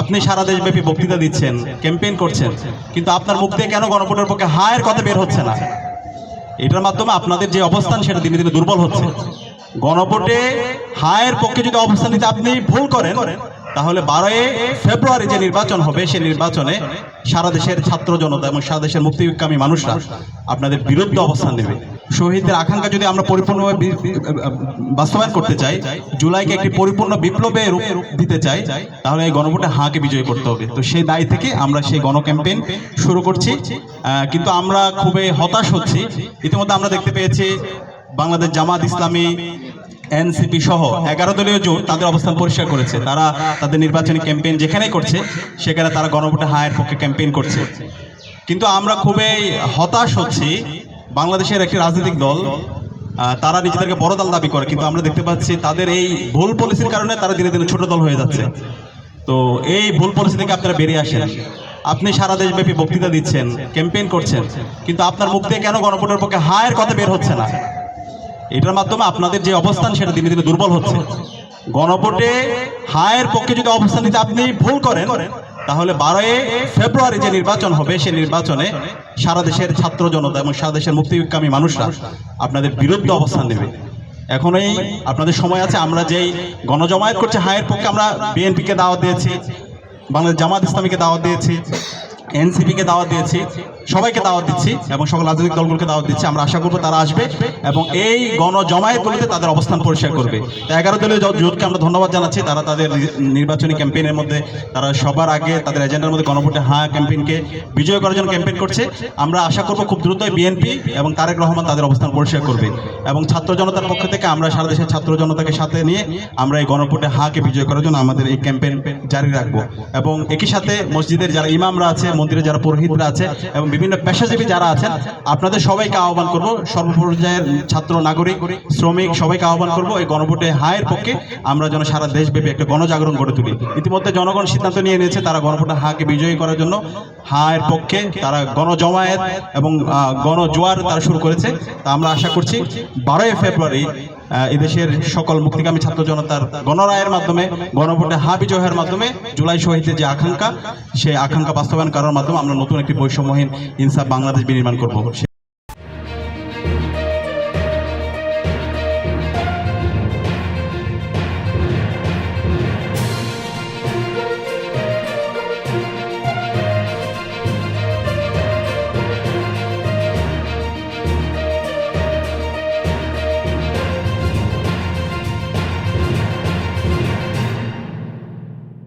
আপনি সারা দেশব্যাপী বক্তৃতা দিচ্ছেন ক্যাম্পেইন করছেন, কিন্তু আপনার মুখ দিয়ে কেন গণভোটের পক্ষে হায়ের কথা বের হচ্ছে না? এটার মাধ্যমে আপনাদের যে অবস্থান সেটা দিনে দিনে দুর্বল হচ্ছে। গণভোটে হায়ের পক্ষে যদি অবস্থান নিতে আপনি ভুল করেন, তাহলে বারোই ফেব্রুয়ারি যে নির্বাচন হবে, সেই নির্বাচনে সারা দেশের ছাত্র জনতা এবং সারা দেশের মুক্তিকামী মানুষরা আপনাদের বিরুদ্ধে অবস্থান নেবে। শহীদদের আকাঙ্ক্ষা যদি আমরা পরিপূর্ণভাবে বাস্তবায়ন করতে চাই, জুলাইকে একটি পরিপূর্ণ বিপ্লবে রূপ দিতে চাই, তাহলে এই গণভোটে হাঁকে বিজয় করতে হবে। তো সেই দায় থেকে আমরা সেই গণ ক্যাম্পেইন শুরু করছি। কিন্তু আমরা খুবই হতাশ হচ্ছি। ইতিমধ্যে আমরা দেখতে পেয়েছি বাংলাদেশ জামাত ইসলামী, এনসিপি সহ এগারো দলীয় জোট তাদের অবস্থান পরিষ্কার করেছে। তারা তাদের নির্বাচনী ক্যাম্পেইন যেখানেই করছে, সেখানে তারা গণভোটে হায়ের পক্ষে ক্যাম্পেইন করছে। কিন্তু আমরা খুবই হতাশ হচ্ছি বাংলাদেশের একটি রাজনৈতিক দল তারা নিজেদেরকে বড় দল দাবি করে, কিন্তু আমরা দেখতে পাচ্ছি তাদের এই ভুল পলিসির কারণে তারা ধীরে ধীরে ছোট দল হয়ে যাচ্ছে। তো এই ভুল পলিসি থেকে আপনারা বেরিয়ে আসেন। আপনি সারা দেশব্যাপী বক্তৃতা দিচ্ছেন, ক্যাম্পেইন করছেন, কিন্তু আপনার মুখ দিয়ে কেন গণভোটের পক্ষে হায়ের কথা বের হচ্ছে না? এটার মাধ্যমে আপনাদের যে অবস্থান, সেটা দিনে দিনে দুর্বল হচ্ছে। গণভোটে হায়ের পক্ষে যদি অবস্থান নিতে আপনি ভুল করেন তাহলে বারোই ফেব্রুয়ারি যে নির্বাচন হবে, সেই নির্বাচনে সারা দেশের ছাত্র জনতা এবং সারা দেশের মুক্তিকামী মানুষরা আপনাদের বিরুদ্ধে অবস্থান নেবে। এখনই আপনাদের সময় আছে, আমরা যেই গণজমায়েত করছে, হায়ের পক্ষে আমরা বিএনপিকে দাওয়াত দিয়েছি, বাংলাদেশ জামাত ইসলামীকে দাওয়াত দিয়েছি, এনসিপিকে দাওয়াত দিয়েছি। সবাইকে দাওয়াত দিচ্ছি এবং সকল রাজনৈতিক দলগুলোকে দাওয়াত দিচ্ছি। আমরা আশা করব তারা আসবে এবং এই গণজমায়েতগুলিতে তাদের অবস্থান পরিষ্কার করবে। তো এগারো দলীয় জোটকে আমরা ধন্যবাদ জানাচ্ছি। তারা তাদের নির্বাচনী ক্যাম্পেইনের মধ্যে, তারা সবার আগে তাদের এজেন্ডার মধ্যে গণভোটে হ্যাঁ ক্যাম্পেইনকে, বিজয় করার জন্য ক্যাম্পেইন করছে। আমরা আশা করব খুব দ্রুতই বিএনপি এবং তারেক রহমান তাদের অবস্থান পরিষ্কার করবে। এবং ছাত্র জনতার পক্ষ থেকে আমরা সারা দেশের ছাত্র জনতাকে সাথে নিয়ে আমরা এই গণভোটে হাকে বিজয় করার জন্য আমাদের এই ক্যাম্পেইন জারি রাখব। এবং একই সাথে মসজিদের যারা ইমামরা আছে মন্দিরে যারা পুরোহিতরা আছে এবং বিভিন্ন পেশাজীবী যারা আছেন, আপনাদের সবাইকে আহ্বান করব। সর্বপর্যায়ের ছাত্র, নাগরিক, শ্রমিক, সবাইকে আহ্বান করব এই গণভোটে হায়ের পক্ষে আমরা যেন সারা দেশব্যাপী একটা গণজাগরণ গড়ে তুলি। ইতিমধ্যে জনগণ সিদ্ধান্ত নিয়ে নিয়েছে তারা গণভোটে হাকে বিজয়ী করার জন্য। হায়ের পক্ষে তারা গণজমায়েত এবং গণজোয়ার তারা শুরু করেছে। তা আমরা আশা করছি বারোই ফেব্রুয়ারি এদেশের সকল মুক্তিকামী ছাত্র জনতার গণরায়ের মাধ্যমে, গণভোটে হা বিজয়ের মাধ্যমে জুলাই শহীদের যে আকাঙ্ক্ষা, সেই আকাঙ্ক্ষা বাস্তবায়ন করার মাধ্যমে আমরা নতুন একটি বৈষম্যহীন ইনসাফ বাংলাদেশ বিনির্মাণ করব।